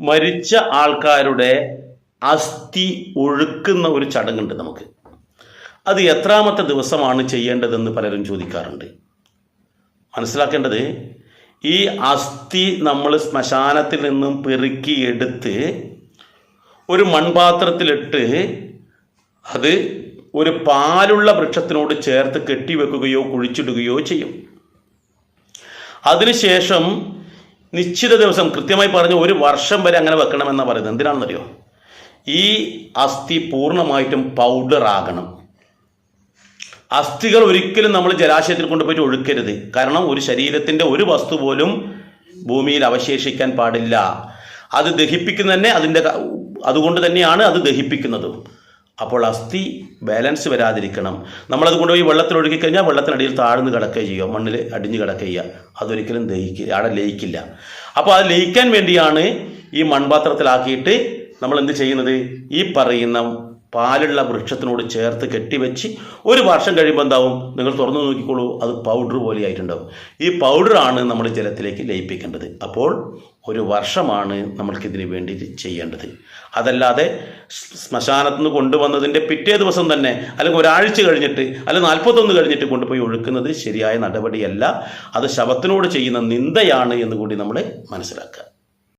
മരിച്ച ആൾക്കാരുടെ അസ്ഥി ഒഴുക്കുന്ന ഒരു ചടങ്ങുണ്ട് നമുക്ക്. അത് എത്രാമത്തെ ദിവസമാണ് ചെയ്യേണ്ടതെന്ന് പലരും ചോദിക്കാറുണ്ട്. മനസ്സിലാക്കേണ്ടത് ഈ അസ്ഥി നമ്മൾ ശ്മശാനത്തിൽ നിന്നും പെറുക്കി എടുത്ത് ഒരു മൺപാത്രത്തിലിട്ട് അത് ഒരു പാലുള്ള വൃക്ഷത്തിനോട് ചേർത്ത് കെട്ടിവെക്കുകയോ കുഴിച്ചിടുകയോ ചെയ്യും. അതിനുശേഷം നിശ്ചിത ദിവസം കൃത്യമായി പറഞ്ഞ് ഒരു വർഷം വരെ അങ്ങനെ വെക്കണമെന്നാണ് പറയുന്നത്. എന്തിനാണെന്നറിയോ? ഈ അസ്ഥി പൂർണമായിട്ടും പൗഡർ ആകണം. അസ്ഥികൾ ഒരിക്കലും നമ്മൾ ജലാശയത്തിൽ കൊണ്ടുപോയിട്ട് ഒഴുക്കരുത്. കാരണം ഒരു ശരീരത്തിന്റെ ഒരു വസ്തു പോലും ഭൂമിയിൽ അവശേഷിക്കാൻ പാടില്ല. അത് ദഹിപ്പിക്കുന്നതന്നെ അതിന്റെ അതുകൊണ്ട് തന്നെയാണ് അത് ദഹിപ്പിക്കുന്നതും. അപ്പോൾ അസ്ഥി ബാലൻസ് വരാതിരിക്കണം. നമ്മളത് കൊണ്ടുപോയി വെള്ളത്തിൽ ഒഴുകി കഴിഞ്ഞാൽ വെള്ളത്തിനടിയിൽ താഴ്ന്ന് കിടക്കുക ചെയ്യുക. മണ്ണിൽ അടിഞ്ഞു കിടക്കുക ചെയ്യുക. അതൊരിക്കലും ദഹിക്കില്ല അവിടെ ലയിക്കില്ല. അപ്പോൾ അത് ലയിക്കാൻ വേണ്ടിയാണ് ഈ മൺപാത്രത്തിലാക്കിയിട്ട് നമ്മൾ എന്ത് ചെയ്യുന്നത്? ഈ പറയുന്ന പാലുള്ള വൃക്ഷത്തിനോട് ചേർത്ത് കെട്ടിവെച്ച് ഒരു വർഷം കഴിയുമ്പോൾ എന്താവും? നിങ്ങൾ തുറന്നു നോക്കിക്കോളൂ. അത് പൗഡർ പോലെ ആയിട്ടുണ്ടാവും ഈ പൗഡറാണ് നമ്മൾ ജലത്തിലേക്ക് ലയിപ്പിക്കേണ്ടത്. അപ്പോൾ ഒരു വർഷമാണ് നമ്മൾക്കിതിന് വേണ്ടി ചെയ്യേണ്ടത്. അതല്ലാതെ ശ്മശാനത്തു നിന്ന് കൊണ്ടുവന്നതിന്റെ പിറ്റേ ദിവസം തന്നെ അല്ലെങ്കിൽ ഒരാഴ്ച കഴിഞ്ഞിട്ട് അല്ലെങ്കിൽ നാൽപ്പത്തൊന്ന് കഴിഞ്ഞിട്ട് കൊണ്ടുപോയി ഒഴുക്കുന്നത് ശരിയായ നടപടിയല്ല. അത് ശവത്തിനോട് ചെയ്യുന്ന നിന്ദയാണ് എന്ന് കൂടി നമ്മൾ മനസ്സിലാക്കുക.